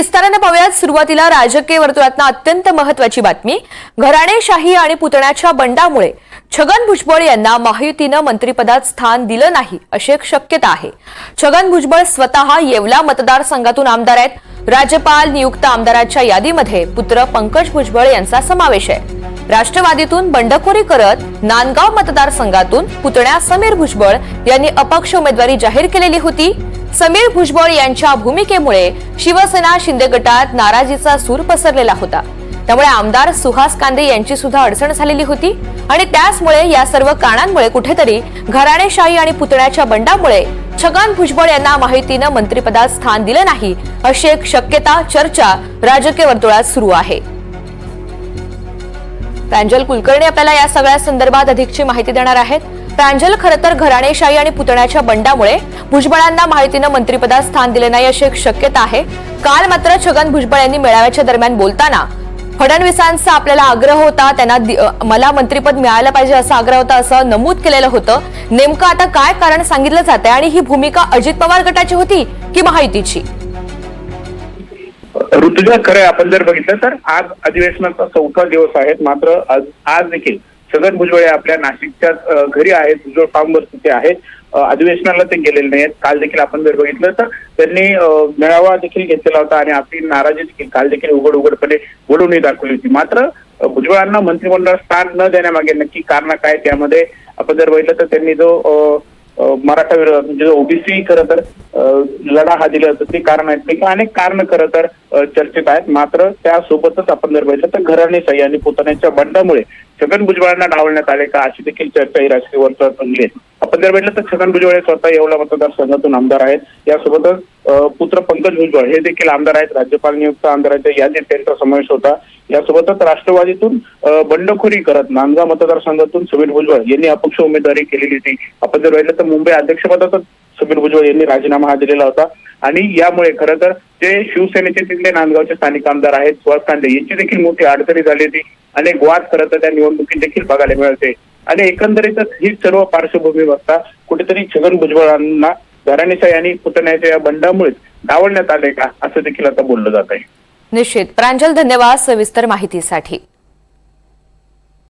विस्ताराने पाहूयात. सुरुवातीला राजकीय वर्तुळातनं अत्यंत महत्वाची बातमी. घराणेशाही आणि पुतण्याच्या बंडामुळे छगन भुजबळ यांना महायुतीनं मंत्रिपदात स्थान दिलं नाही अशी एक शक्यता आहे. छगन भुजबळ स्वतः येवला मतदारसंघातून आमदार आहेत. राज्यपाल नियुक्त आमदारांच्या यादीमध्ये पुत्र पंकज भुजबळ यांचा समावेश आहे. राष्ट्रवादीतून बंडखोरी करत नांदगाव मतदारसंघातून पुतण्या समीर भुजबळ यांनी अपक्ष उमेदवारी जाहीर केलेली होती. समीर भुजबळ यांच्या भूमिकेमुळे शिवसेना शिंदे गटात नाराजीचा सूर पसरलेला होता. त्यामुळे आमदार सुहास कांदे यांची सुद्धा अडचण झालेली होती आणि त्याचमुळे या सर्व कारणांमुळे कुठेतरी घराणेशाही आणि पुतळ्याच्या बंडामुळे छगन भुजबळ यांना माहितीनं मंत्रिपदात स्थान दिलं नाही अशी एक शक्यता चर्चा राजकीय वर्तुळात सुरू आहे. प्रांजल कुलकर्णी आपल्याला या सगळ्या संदर्भात अधिकची माहिती देणार आहेत. प्रांजल खरं तर घराणेशाही आणि पुतण्याच्या बंडामुळे भुजबळांना माहितीनं मंत्रिपदात स्थान दिले नाही अशी एक शक्यता आहे. काल मात्र छगन भुजबळ यांनी मेळाव्याच्या दरम्यान बोलताना फडणवीसांचा आपल्याला आग्रह होता त्यांना मला मंत्रिपद मिळालं पाहिजे असा आग्रह होता असं नमूद केलेलं होतं. नेमकं आता काय कारण सांगितलं जात आहे आणि ही भूमिका अजित पवार गटाची होती की महायुतीची ऋतुजा खरं आपण जर बघितलं तर आज अधिवेशनाचा चौथा दिवस आहे मात्र आज आज देखील छगन भुजबळ हे आपल्या नाशिकच्या घरी आहेत. भुजबळ फार्मवर तिथे आहेत. अधिवेशनाला ते गेलेले नाहीत. काल देखील आपण जर बघितलं. तर त्यांनी मेळावा देखील घेतलेला होता आणि आपली नाराजी देखील काल देखील उघड उघडपणे बोलूनही दाखवली होती. मात्र भुजबळांना मंत्रिमंडळ स्थान न देण्यामागे नक्की कारण काय त्यामध्ये आपण जर बघितलं तर त्यांनी जो मराठा विरोधात म्हणजे जो ओबीसी खरं तर लढा हा दिला होता. ते कारण आहेत पैकी अनेक कारण खरं तर चर्चेत आहेत. मात्र त्यासोबतच आपण जर बघितलं तर घराणेशाही आणि पुतण्याच्या बंडामुळे छगन भुजबळांना डावलण्यात आले का? अशी देखील चर्चा ही राजकीय वर्तुळात बनली आहे. आपण जर म्हटलं तर छगन भुजबळ हे स्वतः येवला मतदारसंघातून आमदार आहेत. यासोबतच पुत्र पंकज भुजबळ हे देखील आमदार आहेत. राज्यपाल नियुक्त आमदारांच्या यादीत त्यांचा समावेश होता. यासोबतच राष्ट्रवादीतून बंडखोरी करत नांदगाव मतदारसंघातून समीर भुजबळ यांनी अपक्ष उमेदवारी केलेली होती. आपण जर म्हटलं तर मुंबई अध्यक्षपदातच समीर भुजबळ यांनी राजीनामा हा दिलेला होता. आणि यामुळे खरं तर जे शिवसेनेचे तिथले नांदगावचे स्थानिक आमदार आहेत सुहास कांदे यांची देखील मोठी अडचणी झाली होती. अनेक वाद खरं तर त्या निवडणुकीत देखील बघायला मिळते आणि एकंदरीतच ही सर्व पार्श्वभूमी बघता कुठेतरी छगन भुजबळांना घराणेशाही आणि पुतण्याच्या या बंडामुळेच डावलण्यात आले का असं देखील आता बोललं जात आहे निश्चित. प्रांजल धन्यवाद सविस्तर माहितीसाठी.